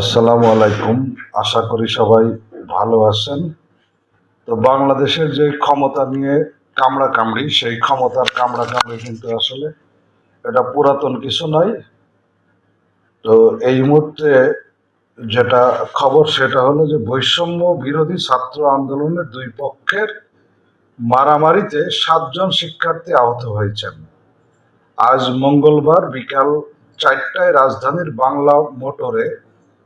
আসসালামু আলাইকুম। আশা করি সবাই ভালো আছেন। তো বাংলাদেশের যে ক্ষমতা নিয়ে কামড়া কামড়ি সেই ক্ষমতার কামড়া কামড়ি কিন্তু আসলে এটা পুরাতন কিছু নয়। তো এই মুহূর্তে যেটা খবর, সেটা হলো যে বৈষম্য বিরোধী ছাত্র আন্দোলনের দুই পক্ষের মারামারিতে সাতজন শিক্ষার্থী আহত হয়েছেন। আজ মঙ্গলবার বিকাল চারটায় রাজধানীর বাংলা মোটরে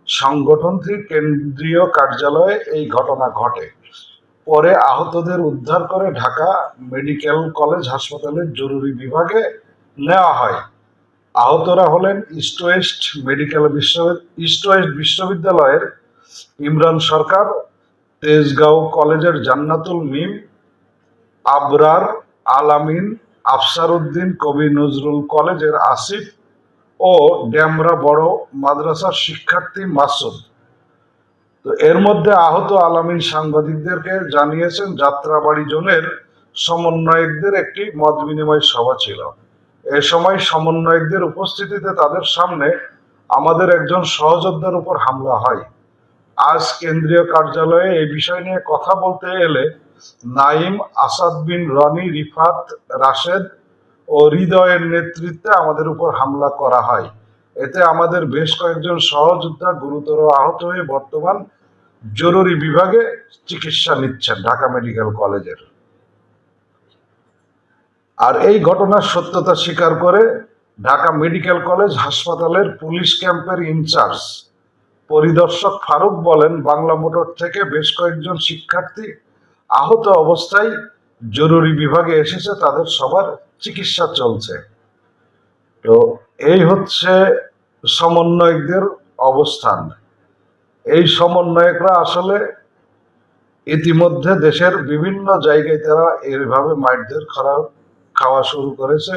সংগঠনটির কেন্দ্রীয় কার্যালয়ে এই ঘটনা ঘটে। পরে আহতদের উদ্ধার করে ঢাকা মেডিকেল কলেজ হাসপাতালের জরুরি বিভাগে নেওয়া হয়। আহতরা হলেন ইস্ট ওয়েস্ট মেডিকেল বিশ্ব ইস্ট ওয়েস্ট বিশ্ববিদ্যালয়ের ইমরান সরকার, তেজগাঁও কলেজের জান্নাতুল মিম, আবরার আলামিন আফসার উদ্দিন কবি নজরুল কলেজের আসিফ ও ড্যামরা বড় মাদ্রাসার শিক্ষার্থী মাসুদ। তো এর মধ্যে আহত আলামিন সাংবাদিকদেরকে জানিয়েছেন, যাত্রাবাড়ি জোনের সমন্বয়কদের একটি মত বিনিময় সভা ছিল। এ সময় সমন্বয়কদের উপস্থিতিতে তাদের সামনে আমাদের একজন সহযোদ্ধার উপর হামলা হয়। আজ কেন্দ্রীয় কার্যালয়ে এই বিষয় নিয়ে কথা বলতে এলে নাইম আসাদ বিন রনি রিফাত রাশেদ ও হৃদয়ের নেতৃত্বে আমাদের উপর হামলা করা হয়। এতে আমাদের বেশ কয়েকজন সহযোদ্ধা গুরুতর আহত হয়ে বর্তমান জরুরি বিভাগে চিকিৎসা নিচ্ছেন ঢাকা মেডিকেল কলেজের। আর এই ঘটনার সত্যতা স্বীকার করে ঢাকা মেডিকেল কলেজ হাসপাতালের পুলিশ ক্যাম্পের ইনচার্জ পরিদর্শক ফারুক বলেন, বাংলা মোটর থেকে বেশ কয়েকজন শিক্ষার্থী আহত অবস্থায় জরুরি বিভাগে এসেছে, তাদের সবার চিকিৎসা চলছে। তো এই হচ্ছে সমন্বয়কদের অবস্থান। এই সমন্বয়করা আসলে ইতিমধ্যে দেশের বিভিন্ন জায়গায় তারা এইভাবে মাইটদের খাওয়া খাওয়া শুরু করেছে।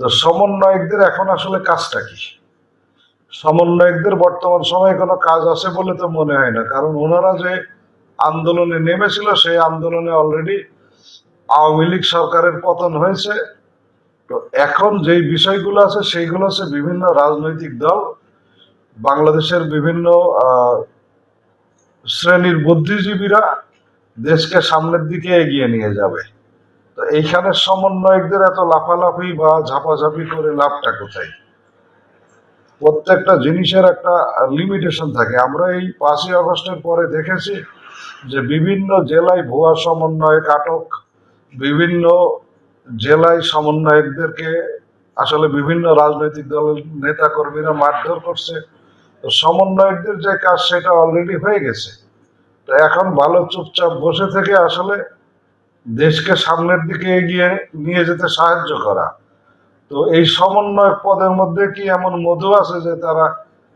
তো সমন্বয়কদের এখন আসলে কাজটা কি? সমন্বয়কদের বর্তমান সময়ে কোনো কাজ আছে বলে তো মনে হয় না। কারণ ওনারা যে আন্দোলনে নেমেছিল, সেই আন্দোলনে অলরেডি আওয়ামী লীগ সরকারের পতন হয়েছে। তো এখন যেই বিষয়গুলো আছে, সেইগুলো হচ্ছে বিভিন্ন রাজনৈতিক দল, বাংলাদেশের বিভিন্ন শ্রেণির বুদ্ধিজীবীরা দেশকে সামনের দিকে এগিয়ে নিয়ে যাবে। তো এইখানে সমন্বয়কদের এত লাফালাফি বা ঝাপাঝাপি করে লাভটা কোথায়? প্রত্যেকটা জিনিসের একটা লিমিটেশন থাকে। আমরা এই পাঁচই আগস্টের পরে দেখেছি যে বিভিন্ন জেলায় ভুয়া সমন্বয়ক, আটক বিভিন্ন জেলায় সমন্বয়কদেরকে আসলে বিভিন্ন রাজনৈতিক দলের নেতা কর্মীরা মারধর করছে। তো সমন্বয়কদের যে কাজ সেটা অলরেডি হয়ে গেছে। তো এখন ভালো চুপচাপ বসে থেকে আসলে দেশকে সামনের দিকে এগিয়ে নিয়ে যেতে সাহায্য করা। তো এই সমন্বয়ক পদের মধ্যে কি এমন মধু আছে যে তারা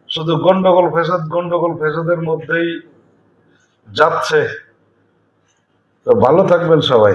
শুধু গন্ডগোল ফেসাদ, গন্ডগোল ফেসাদের মধ্যেই যাচ্ছে? তো ভালো থাকবেন সবাই।